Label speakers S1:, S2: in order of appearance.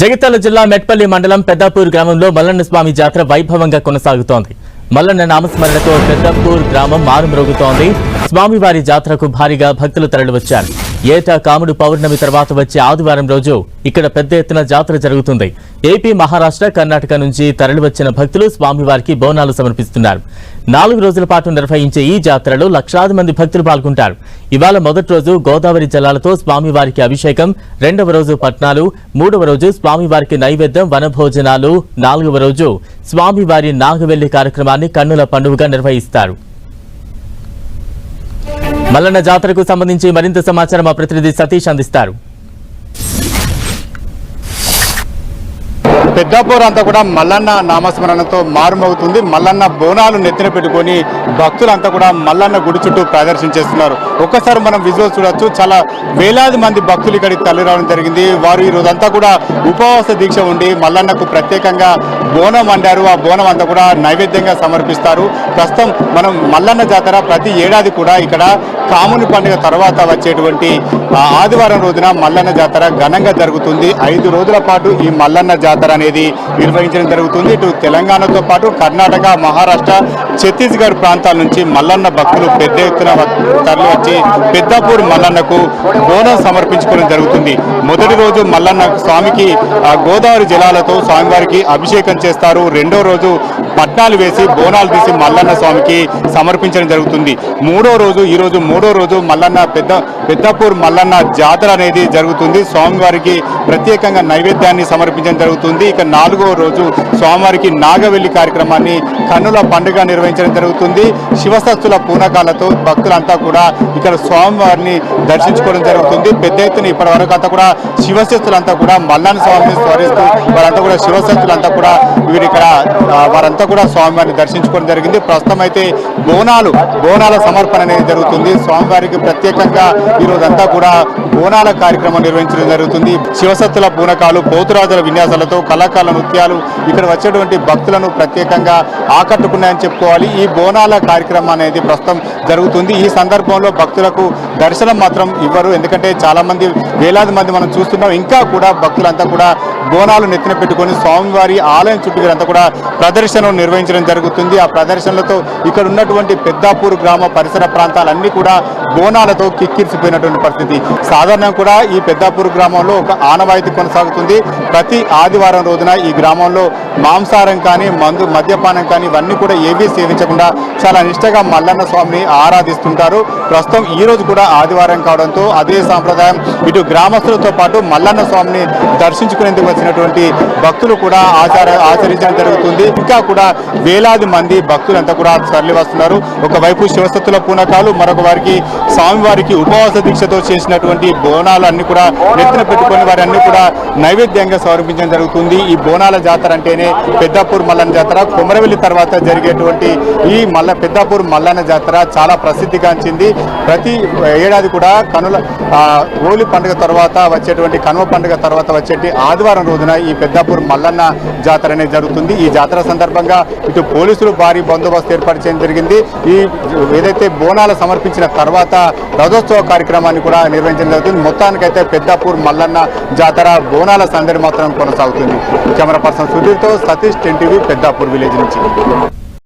S1: జగిత్యాల జిల్లా మెట్పల్లి మండలం పెద్దాపూర్ గ్రామంలో మల్లన్న స్వామి జాతర వైభవంగా కొనసాగుతోంది. మల్లన్న నామస్మరణతో పెద్దాపూర్ గ్రామం మారుమ్రోగుతోంది. స్వామివారి జాతరకు భారీగా భక్తులు తరలివచ్చారు. ఏటా కాముడు పౌర్ణమి తర్వాత వచ్చే ఆదివారం రోజు ఇక్కడ పెద్ద ఎత్తున జాతర జరుగుతుంది. ఏపీ మహారాష్ట్ర కర్ణాటక నుంచి తరలివచ్చిన భక్తులు స్వామివారికి బోనాలు సమర్పిస్తున్నారు. నాలుగు రోజుల పాటు నిర్వహించే ఈ జాతరలో లక్షలాది మంది భక్తులు పాల్గొంటారు. ఇవాళ మొదటి రోజు గోదావరి జలాలతో స్వామివారికి అభిషేకం రెండవ రోజు పట్నాలు మూడవ రోజు స్వామివారికి నైవేద్యం వనభోజనాలు నాలుగవ రోజు స్వామివారి నాగవెల్లి కార్యక్రమాన్ని కన్నుల పండుగగా నిర్వహిస్తారు. మల్లన్న జాతరకు సంబంధించి మరింత సమాచారం మా ప్రతినిధి సతీష్ అందిస్తారు.
S2: పెద్దాపూర్ అంతా కూడా మల్లన్న నామస్మరణతో మారుమవుతుంది. మల్లన్న బోనాలు నెత్తిన పెట్టుకొని భక్తులంతా కూడా మల్లన్న గుడి చుట్టూ ప్రదర్శన చేస్తున్నారు ఒక్కసారి మనం విజువల్ చూడొచ్చు. చాలా వేలాది మంది భక్తులు ఇక్కడికి తల్లి రావడం జరిగింది. వారు ఈ రోజంతా కూడా ఉపవాస దీక్ష ఉండి మల్లన్నకు ప్రత్యేకంగా బోనం వండారు ఆ బోనం అంతా కూడా నైవేద్యంగా సమర్పిస్తారు. ప్రస్తుతం మనం మల్లన్న జాతర ప్రతి ఏడాది కూడా ఇక్కడ కాముని పండుగ తర్వాత వచ్చేటువంటి ఆ ఆదివారం రోజున మల్లన్న జాతర ఘనంగా జరుగుతుంది. ఐదు రోజుల పాటు ఈ మల్లన్న జాతర అనేది నిర్వహించడం జరుగుతుంది. ఇటు తెలంగాణతో పాటు కర్ణాటక మహారాష్ట్ర ఛత్తీస్గఢ్ ప్రాంతాల నుంచి మల్లన్న భక్తులు పెద్ద ఎత్తున తరలి వచ్చి పెద్దపూర్ మల్లన్నకు బోనం సమర్పించుకోవడం జరుగుతుంది. మొదటి రోజు మల్లన్న స్వామికి ఆ, గోదావరి జలాలతో స్వామివారికి అభిషేకం చేస్తారు. రెండో రోజు పట్నాలు వేసి బోనాలు తీసి మల్లన్న స్వామికి సమర్పించడం జరుగుతుంది. మూడో రోజు ఈ రోజు మూడో రోజు మల్లన్న పెద్ద పెద్దపూర్ మల్లన్న జాతర అనేది జరుగుతుంది. స్వామివారికి ప్రత్యేకంగా నైవేద్యాన్ని సమర్పించడం జరుగుతుంది. ఇక నాలుగో రోజు స్వామివారికి నాగవెల్లి కార్యక్రమాన్ని కన్నుల పండుగ నిర్వహించడం జరుగుతుంది. శివసత్తుల పూనకాలతో భక్తులంతా కూడా ఇక్కడ స్వామివారిని దర్శించుకోవడం జరుగుతుంది. పెద్ద ఎత్తున ఇప్పటి వరకు అంతా కూడా శివశక్తులంతా కూడా మల్లన్న స్వామిని స్మరిస్తూ వారంతా కూడా శివశక్తులంతా కూడా వీరు ఇక్కడ వారంతా కూడా స్వామివారిని దర్శించుకోవడం జరిగింది. ప్రస్తుతం అయితే బోనాలు బోనాల సమర్పణ అనేది జరుగుతుంది. స్వామివారికి ప్రత్యేకంగా ఈరోజంతా కూడా బోనాల కార్యక్రమం నిర్వహించడం జరుగుతుంది. శివసత్తుల పూనకాలు పోతురాజుల విన్యాసాలతో కళాకారుల నృత్యాలు ఇక్కడ వచ్చేటువంటి భక్తులను ప్రత్యేకంగా ఆకట్టుకున్నాయని చెప్పుకోవాలి. ఈ బోనాల కార్యక్రమం అనేది ప్రస్తుతం జరుగుతుంది. ఈ సందర్భంలో భక్తులకు దర్శనం మాత్రం ఇవ్వరు. ఎందుకంటే చాలా మంది వేలాది మంది మనం చూస్తున్నాం. ఇంకా కూడా భక్తులంతా కూడా బోనాలు నెత్తిన పెట్టుకొని స్వామివారి ఆలయం చుట్టూరంతా కూడా ప్రదర్శనలు నిర్వహించడం జరుగుతుంది. ఆ ప్రదర్శనలతో ఇక్కడ ఉన్నటువంటి పెద్దాపూర్ గ్రామ పరిసర ప్రాంతాలన్నీ కూడా బోనాలతో కిక్కిరిసిపోయినటువంటి పరిస్థితి. సాధారణంగా కూడా ఈ పెద్దాపూర్ గ్రామంలో ఒక ఆనవాయితీ కొనసాగుతుంది. ప్రతి ఆదివారం రోజున ఈ గ్రామంలో మాంసాహారం కానీ మందు మద్యపానం కానీ ఇవన్నీ కూడా ఏవీ సేవించకుండా చాలా నిష్టగా మల్లన్న స్వామిని ఆరాధిస్తుంటారు. ప్రస్తుతం ఈ రోజు కూడా ఆదివారం కావడంతో అదే సాంప్రదాయం ఇటు గ్రామస్తులతో పాటు మల్లన్న స్వామిని దర్శించుకునేందుకు వచ్చినటువంటి భక్తులు కూడా ఆచార ఆచరించడం జరుగుతుంది. ఇంకా కూడా వేలాది మంది భక్తులంతా కూడా తరలి వస్తున్నారు ఒకవైపు శివసత్తుల పూనకాలు మరొక వారికి స్వామివారికి ఉపవాస దీక్షతో చేసినటువంటి బోనాలు అన్ని కూడా నెత్తిన పెట్టుకొని వారి అన్ని కూడా నైవేద్యంగా సమర్పించడం జరుగుతుంది. ఈ బోనాల జాతర అంటేనే పెద్దాపూర్ మల్లన్న జాతర కొమరవెల్లి తర్వాత జరిగేటువంటి ఈ మల్ల పెద్దాపూర్ మల్లన్న జాతర చాలా ప్రసిద్ధిగాంచింది ప్రతి ఏడాది కూడా కనుల హోలీ పండుగ తర్వాత వచ్చేటువంటి కనుమ పండుగ తర్వాత వచ్చేటి ఆదివారం రోజున ఈ పెద్దాపూర్ మల్లన్న జాతర అనేది జరుగుతుంది. ఈ జాతర సందర్భంగా ఇటు పోలీసులు భారీ బందోబస్తు ఏర్పాటు చేయడం జరిగింది. ఈ ఏదైతే బోనాలు సమర్పించిన తర్వాత తర్వాత రథోత్సవ కార్యక్రమాన్ని కూడా నిర్వహించడం జరుగుతుంది. మొత్తానికైతే పెద్దపూర్ మల్లన్న జాతర బోనాల సందడి మాత్రం కొనసాగుతుంది. Camera person సుధీర్తో Satish ten TV Peddapur village నుంచి.